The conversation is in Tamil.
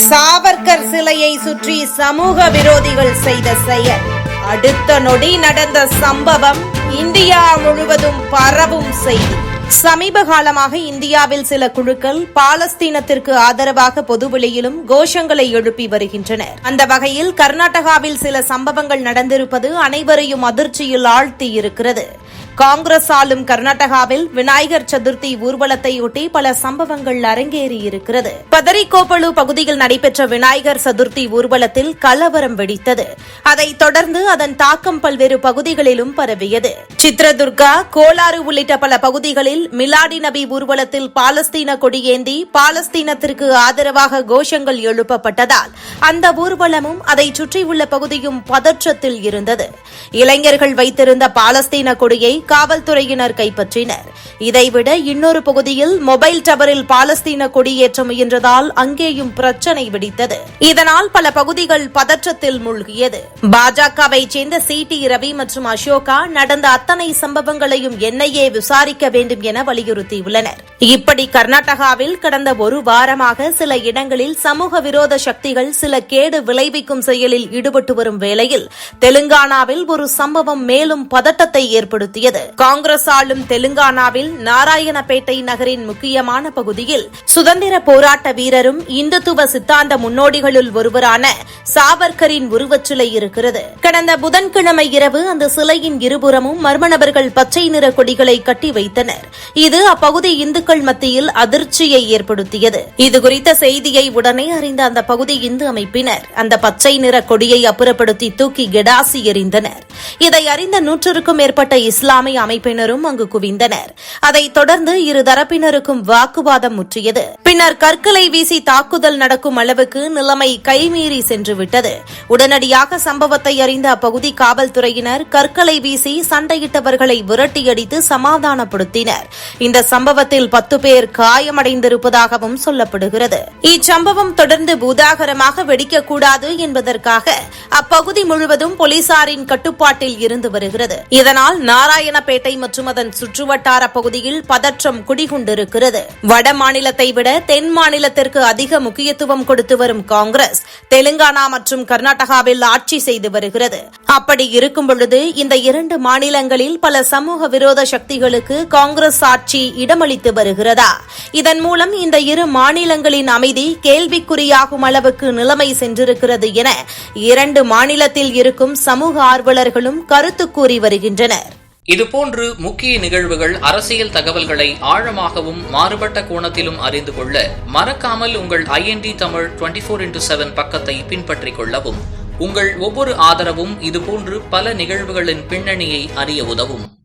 சாவர்கர் சிலையை சுற்றி சமூக விரோதிகள் செய்த செயல். அடுத்த நொடி நடந்த சம்பவம் இந்தியா முழுவதும் பரவும் செய்தி. சமீப காலமாக இந்தியாவில் சில குழுக்கள் பாலஸ்தீனத்திற்கு ஆதரவாக பொதுவெளியிலும் கோஷங்களை எழுப்பி வருகின்றனர். அந்த வகையில் கர்நாடகாவில் சில சம்பவங்கள் நடந்திருப்பது அனைவரையும் அதிர்ச்சியில் ஆழ்த்தியிருக்கிறது. காங்கிரஸ் ஆளும் கர்நாடகாவில் விநாயகர் சதுர்த்தி ஊர்வலத்தையொட்டி பல சம்பவங்கள் அரங்கேறியிருக்கிறது. பதரிக்கோப்பலு பகுதியில் நடைபெற்ற விநாயகர் சதுர்த்தி ஊர்வலத்தில் கலவரம் வெடித்தது. அதைத் தொடர்ந்து அதன் தாக்கம் பல்வேறு பகுதிகளிலும் பரவியது. சித்ரதுர்கா கோலாறு உள்ளிட்ட பல பகுதிகளில் மிலாடி நபி ஊர்வலத்தில் பாலஸ்தீன கொடியேந்தி பாலஸ்தீனத்திற்கு ஆதரவாக கோஷங்கள் எழுப்பப்பட்டதால் அந்த ஊர்வலமும் அதை சுற்றியுள்ள பகுதியும் பதற்றத்தில் இருந்தது. இளைஞர்கள் வைத்திருந்த பாலஸ்தீன கொடியை காவல்துறையினர் கைப்பற்றினர். இதைவிட இன்னொரு பகுதியில் மொபைல் டவரில் பாலஸ்தீன கொடியேற்ற முயன்றதால் அங்கேயும் பிரச்சனை வெடித்தது. இதனால் பல பகுதிகள் பதற்றத்தில் மூழ்கியது. பாஜகவை சேர்ந்த சி டி ரவி மற்றும் அசோகா நடந்த அத்தனை சம்பவங்களையும் என்ஐஏ விசாரிக்க வேண்டும் என வலியுறுத்தியுள்ளனர். இப்படி கர்நாடகாவில் கடந்த ஒரு வாரமாக சில இடங்களில் சமூக விரோத சக்திகள் சில கேடு விளைவிக்கும் செயலில் ஈடுபட்டு வரும் வேளையில் தெலுங்கானாவில் ஒரு சம்பவம் மேலும் பதட்டத்தை ஏற்படுத்தியது. காங்கிரஸ் ஆளும் தெலுங்கானாவில் நாராயணபேட்டை நகரின் முக்கியமான பகுதியில் சுதந்திர போராட்ட வீரரும் இந்துத்துவ சித்தாந்த முன்னோடிகளுள் ஒருவரான சாவர்கரின் உருவச்சிலை இருக்கிறது. கடந்த புதன்கிழமை இரவு அந்த சிலையின் இருபுறமும் மர்ம நபர்கள் பச்சை நிற கொடிகளை கட்டி வைத்தனர். இது அப்பகுதி இந்துக்கள் மத்தியில் அதிர்ச்சியை ஏற்படுத்தியது. இதுகுறித்த செய்தியை உடனே அறிந்த அந்த பகுதி இந்து அமைப்பினர் அந்த பச்சை நிற கொடியை அப்புறப்படுத்தி தூக்கி கெடாசி எறிந்தனர். இதை அறிந்த நூற்றுக்கும் மேற்பட்ட இஸ்லாமிய அமைப்பினரும் அங்கு குவிந்தனர். அதைத் தொடர்ந்து இரு தரப்பினருக்கும் வாக்குவாதம் முற்றியது. பின்னர் கற்களை வீசி தாக்குதல் நடக்கும் அளவுக்கு நிலைமை கைமீறி சென்றுவிட்டது. உடனடியாக சம்பவத்தை அறிந்த அப்பகுதி காவல்துறையினர் கற்களை வீசி சண்டையிட்டவர்களை விரட்டியடித்து சமாதானப்படுத்தினர். இந்த சம்பவத்தில் பத்து பேர் காயமடைந்திருப்பதாகவும் சொல்லப்படுகிறது. இச்சம்பவம் தொடர்ந்து பூதாகரமாக வெடிக்கக்கூடாது என்பதற்காக அப்பகுதி முழுவதும் போலீசாரின் கட்டுப்பாட்டில் இருந்து வருகிறது. இதனால் நாராயணபேட்டை மற்றும் அதன் சுற்றுவட்டார பகுதியில் பதற்றம் குடிகொண்டிருக்கிறது. வட மாநிலத்தை விட தென் மாநிலத்திற்கு அதிக முக்கியத்துவம் கொடுத்து வரும் காங்கிரஸ் தெலுங்கானா மற்றும் கர்நாடகாவில் ஆட்சி செய்து வருகிறது. அப்படி இருக்கும் பொழுது இந்த இரண்டு மாநிலங்களில் பல சமூக விரோத சக்திகளுக்கு காங்கிரஸ் ஆட்சி இடமளித்து வருகிறதா? இதன் மூலம் இந்த இரு மாநிலங்களின் அமைதி கேள்விக்குறியாகும் அளவுக்கு நிலைமை சென்றிருக்கிறது என இரண்டு மாநிலத்தில் இருக்கும் சமூக ஆர்வலர்களும் கருத்து கூறி வருகின்றனர். இதுபோன்று முக்கிய நிகழ்வுகள் அரசியல் தகவல்களை ஆழமாகவும் மாறுபட்ட கோணத்திலும் அறிந்து கொள்ள மறக்காமல் உங்கள் IND Tamil twenty four into seven பக்கத்தை பின்பற்றிக் கொள்ளவும். உங்கள் ஒவ்வொரு ஆதரவும் இதுபோன்று பல நிகழ்வுகளின் பின்னணியை அறிய உதவும்.